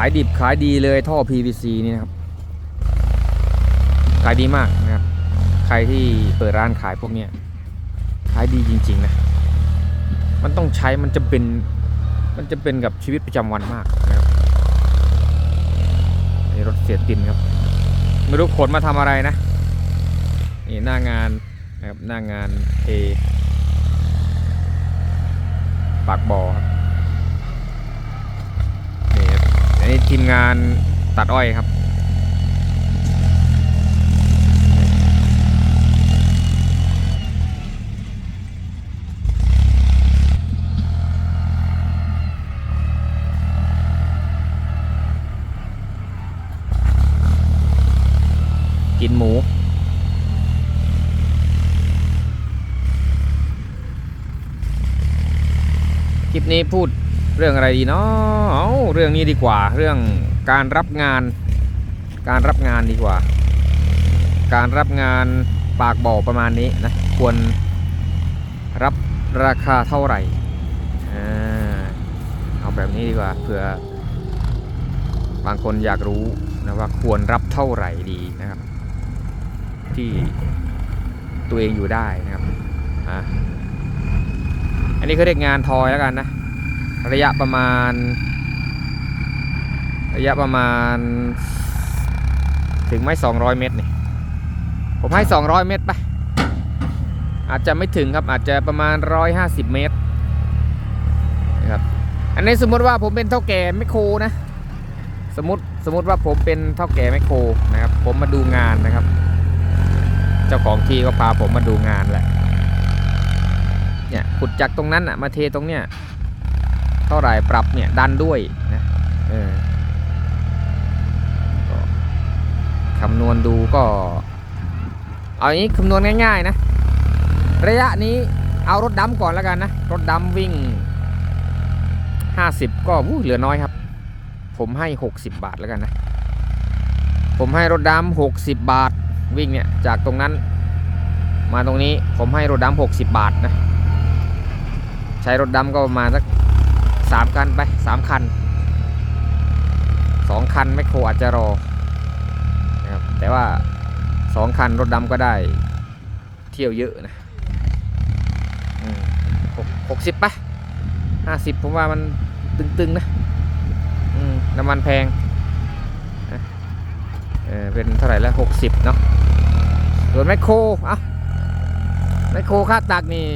ายดิบขายดีเลยท่อ PVC นี่นะครับ ขายดีมากนะครับ ใครที่เปิดร้านขายพวกนี้ขายดีจริง ๆ นะ มันต้องใช้มันจะเป็น มันจะเป็นกับชีวิตประจำวันมากนะครับนี่รถเสียตินครับ ไม่รู้ขนมาทำอะไรนะ นี่หน้างานนะครับหน้างานเอปากบ่อครับนี่ครับอั นนี้ทีมงานตัดอ้อยครับกินหมู คลิปนี้พูด เรื่องอะไรดีเนาะเอาเรื่องนี้ดีกว่า เรื่องการรับงาน การรับงานดีกว่า การรับงานปากบ่อประมาณนี้นะ ควรรับราคาเท่าไหร่เอาแบบนี้ดีกว่าเผื่อบางคนอยากรู้นะว่าควรรับเท่าไหร่ดีนะครับ ที่ตัวเองอยู่ได้นะครับอ่าอันนี้เขาเรียกงานทอยแล้วกันนะ ระยะประมาณ ระยะประมาณ ถึงไม่200 เมตรนี่ผมให้ 200 เมตรไปอาจจะไม่ถึงครับอาจจะประมาณ 150 เมตรนะครับอันนี้สมมติว่าผมเป็นเท่าแก่แมคโครนะ สมมติสมมติว่าผมเป็นเท่าแก่แมคโครนะครับ ผมมาดูงานนะครับ เจ้าของที่ก็พาผมมาดูงานแหละเนี่ยขุดจากตรงนั้นอะมาเทตรงเนี้ย เท่าไหร่ปรับเนี่ยดันด้วยนะเออคำนวณดูก็ เอาอย่างนี้คำนวณง่ายๆนะ ระยะนี้เอารถดำก่อนแล้วกันนะ รถดำวิ่ง 50 ก็วู้เหลือน้อยครับ ผมให้ 60 บาทแล้วกันนะ ผมให้รถดำ60 บาทวิ่งเนี่ยจากตรงนั้น มาตรงนี้ผมให้รถดำ60 บาทนะ ใช้รถดำก็ประมาณสัก สามคันไปสามคันสองคันไม่โครอาจจะรอนะครับแต่ว่าสองคันรถดำก็ได้เที่ยวเยอะนะหกสิบปะห้าสิบผมว่ามันตึงๆนะน้ำมันแพงเออเป็นเท่าไหร่แล้วหกสิบเนาะส่วนแมคโคร เอ้าแมคโครค่าตักนี่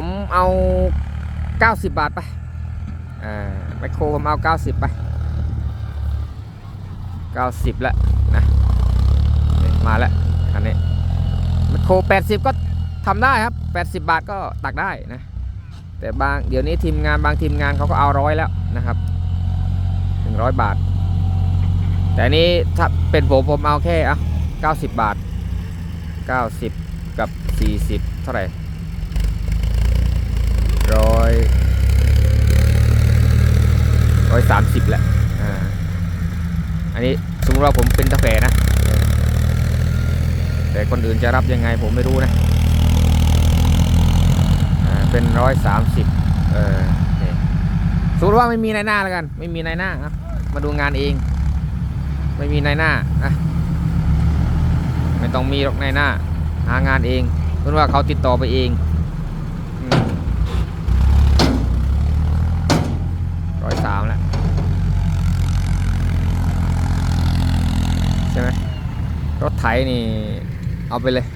ผมเอา 90 บาทไปอ่ามโครผมเอา 90 ไป 90 แล้วนะนะมาแล้วคันนี้แมโคร 80 ก็ทำได้ครับ 80 บาทก็ตักได้นะแต่บางเดี๋ยวนี้ทีมงานบางทีมงานเขาก็เอาร้อยแล้วนะครับถึงร้อยบาท แต่นนี้ถ้าเป็นผมผมเอาแค่อะ90 บาท 90 กับ 40 เท่าไหร่ ร้อยร้อยสามสิบแหละอ่าอันนี้สมมติว่าผมเป็นกาแฟนะ แต่คนอื่นจะรับยังไงผมไม่รู้นะอ่าเป็นร้อยสามสิบเออสมมติว่าไม่มีนายหน้าแล้วกัน ไม่มีนายหน้าอะมาดูงานเอง ไม่มีนายหน้าอะไม่ต้องมีหรอกนายหน้า หางานเองเพราะว่าเขาติดต่อไปเองอืม ร้อยสามแล้วใช่ไหมรถไถนี่เอาไปเลย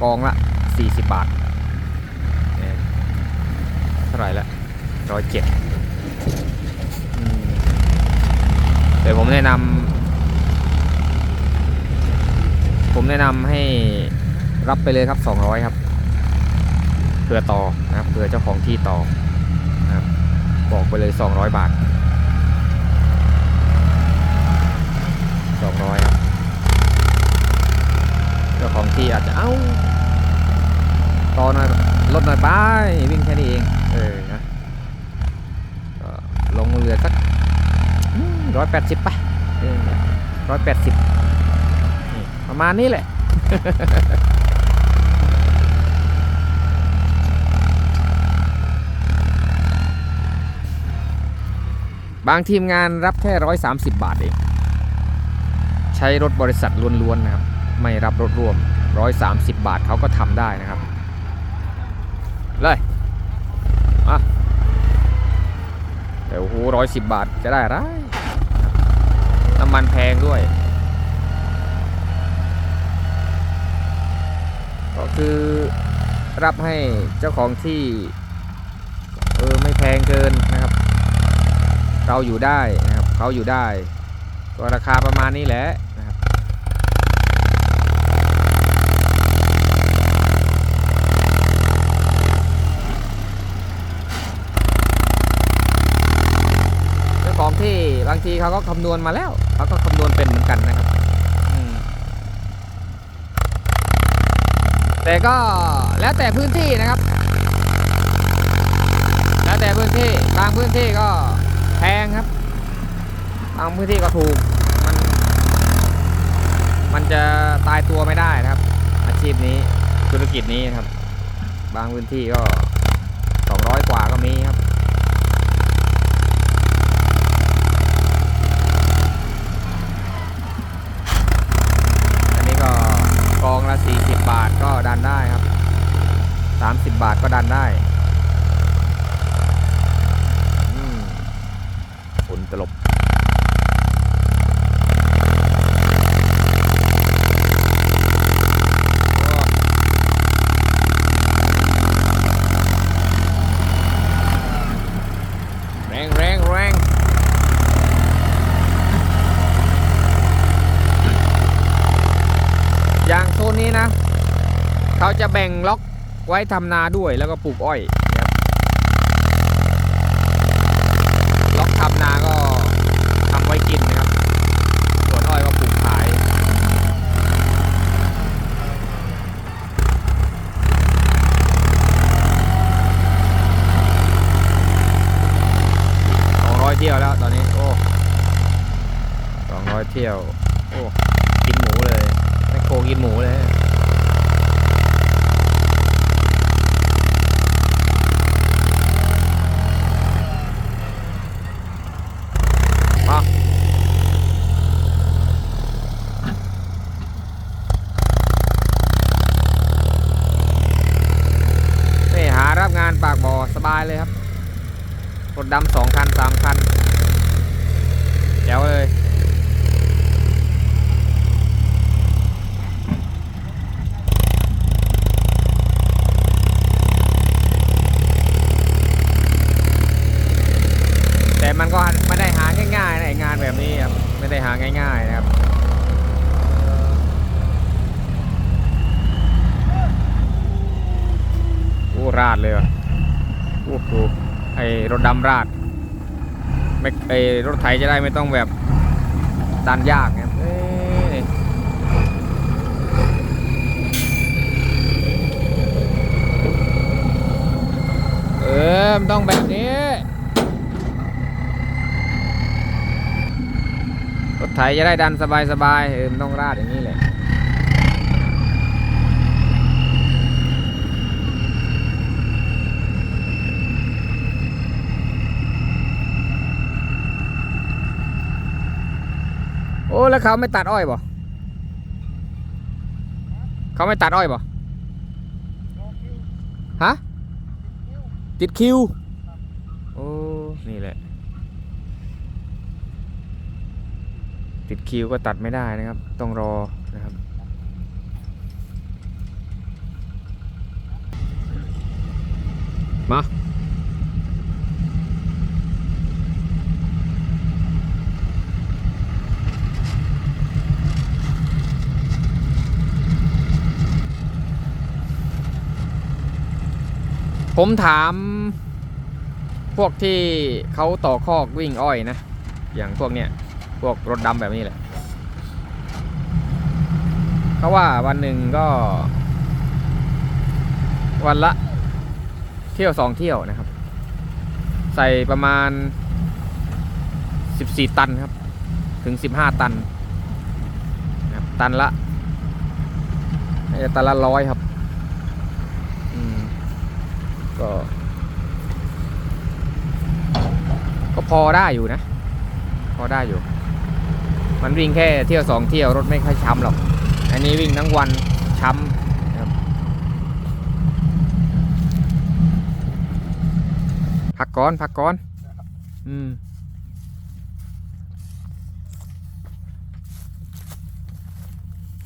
กองละสี่สิบบาทเนี่ยเท่าไหร่ละร้อยเจ็ดเดี๋ยวผมแนะนำผมแนะนำให้รับไปเลยครับ 200 ครับเผื่อต่อนะครับเผื่อเจ้าของที่ต่อนะครับบอกไปเลย 200 บาท 200 ครับาของที่อาจจะเอ้าต่อหน่อยลดหน่อยไปวิ่งแค่นี้เองเออนะลงเรือสักร้อยแปดสิบไปร้อยแปดสิบประมาณนี้แหละบางทีมงานรับแค่ร้อยสามสิบบาทเอง ใช้รถบริษัทล้วนๆนะครับ ไม่รับรถร่วมร้อยสามสิบบาทเขาก็ทำได้นะครับ เลยมาแต่โอ้โหร้อยสิบบาทจะได้อะไรน้ำมันแพงด้วย ก็คือรับให้เจ้าของที่ เออ ไม่แพงเกินนะครับ เราอยู่ได้นะครับเขาอยู่ได้ ก็ราคาประมาณนี้แหละนะครับ ของที่บางทีเขาก็คำนวณมาแล้วเขาก็คำนวณเป็นเหมือนกันนะครับแต่ก็แล้วแต่พื้นที่นะครับ แล้วแต่พื้นที่บางพื้นที่ก็แพงครับ บางพื้นที่ก็ถูก มัน มันจะตายตัวไม่ได้นะครับ อาชีพนี้ธุรกิจนี้ครับ บางพื้นที่ก็200กว่าก็มีครับ อันนี้ก็กองละ 40 บาทก็ดันได้ครับ 30 บาทก็ดันได้อืมฝุ่นตลบ แรงแรงแรงอย่างโซนนี้นะ เขาจะแบ่งล็อก ไว้ทำนาด้วยแล้วก็ปลูกอ้อยนะครับล็อกทำนาก็ทำไว้กินนะครับ ส่วนอ้อยก็ปลูกขาย สองร้อยเที่ยวแล้วตอนนี้ โอ้สองร้อยเที่ยว โอ้ กินหมูเลยแมคโครกินหมูเลย มานี่หารับงานปากบ่อสบายเลยครับ รถดำสองคันสามคันแจ๋วเลย แต่มันก็ไม่ได้หาง่ายๆนะไอ้งานแบบนี้ครับ ไม่ได้หาง่ายๆนะครับ โอ้ ราดเลยว่ะโอ้โหไอรถดำราดไม่ไอรถไถจะได้ไม่ต้องแบบดันยากไงเอ้ยเออมันต้องแบบนี้ รถไถจะได้ดันสบายๆเออมันต้องราดอย่างนี้แหละ โอ้แล้วเขาไม่ตัดอ้อยบ่เขาไม่ตัดอ้อยบ่ฮะติดคิวโอ้นี่แหละ ติดคิวก็ตัดไม่ได้นะครับ ต้องรอนะครับมา ผมถามพวกที่เขาต่อคอกวิ่งอ้อยนะ อย่างพวกเนี้ยพวกรถดำแบบนี้แหละเขาว่าวันหนึ่งก็ วันละเที่ยวสองเที่ยวนะครับ ใส่ประมาณ14ตันครับ ถึง15ตันนะครับตันละน่าจะตันละร้อยครับ ก็ ก็พอได้อยู่นะอได้อยู่ มันวิ่งแค่เที่ยวสองเที่ยวรถไม่ค่อยช้ำหรอก อันนี้วิ่งทั้งวันช้ำครับพักก่อนพักก่อนอืม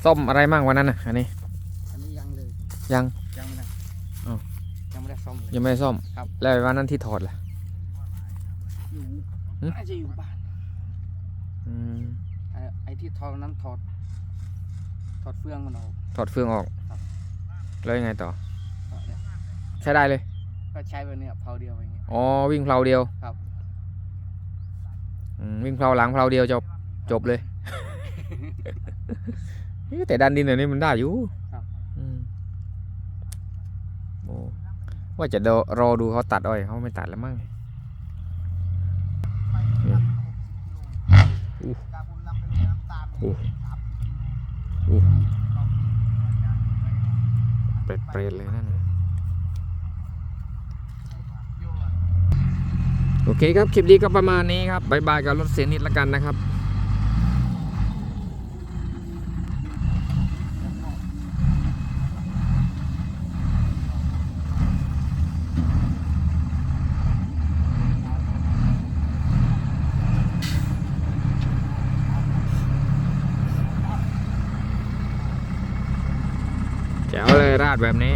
ส้มอะไรมั่งวันนั้นน่ะอันนี้ อันนี้ยังเลยยังยังไม่ได้อ้าว ยังไม่ได้ซ่อมเลย ยังไม่ได้ซ่อม ครับ แล้ววันนั้นที่ถอดล่ะ อยู่หึน่าจะอยู่บ้านอืมไอ้ไอ้ที่ถอดนั้นถอดถอดเฟืองมันออก ถอดเฟืองออก ครับ แล้วยังไงต่อ ก็เนี่ยใช้ได้เลย ก็ใช้แบบเนี้ยเผาเดียวอย่างเงี้ย อ๋อ วิ่งเพลาเดียวครับ อืมวิ่งเพลาหลังเพลาเดียวจบจบเลยเฮ้ยแต่ดันดินอันนี้มันได้อยู่ ครับ อืมโอ้ ว่าจะเดยวรอดูเขาตัดอ้อยเขาไม่ตัดแล้วมั้งนี่อู้อู้อู้เปรตเปรตเลยนั่นน่ะโอเคครับ คลิปนี้ก็ประมาณนี้ครับบายบายกับรถเสียนิดละกันนะครับ แจ๋วเลยราดแบบนี้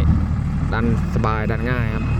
ดันสบายดันง่ายครับ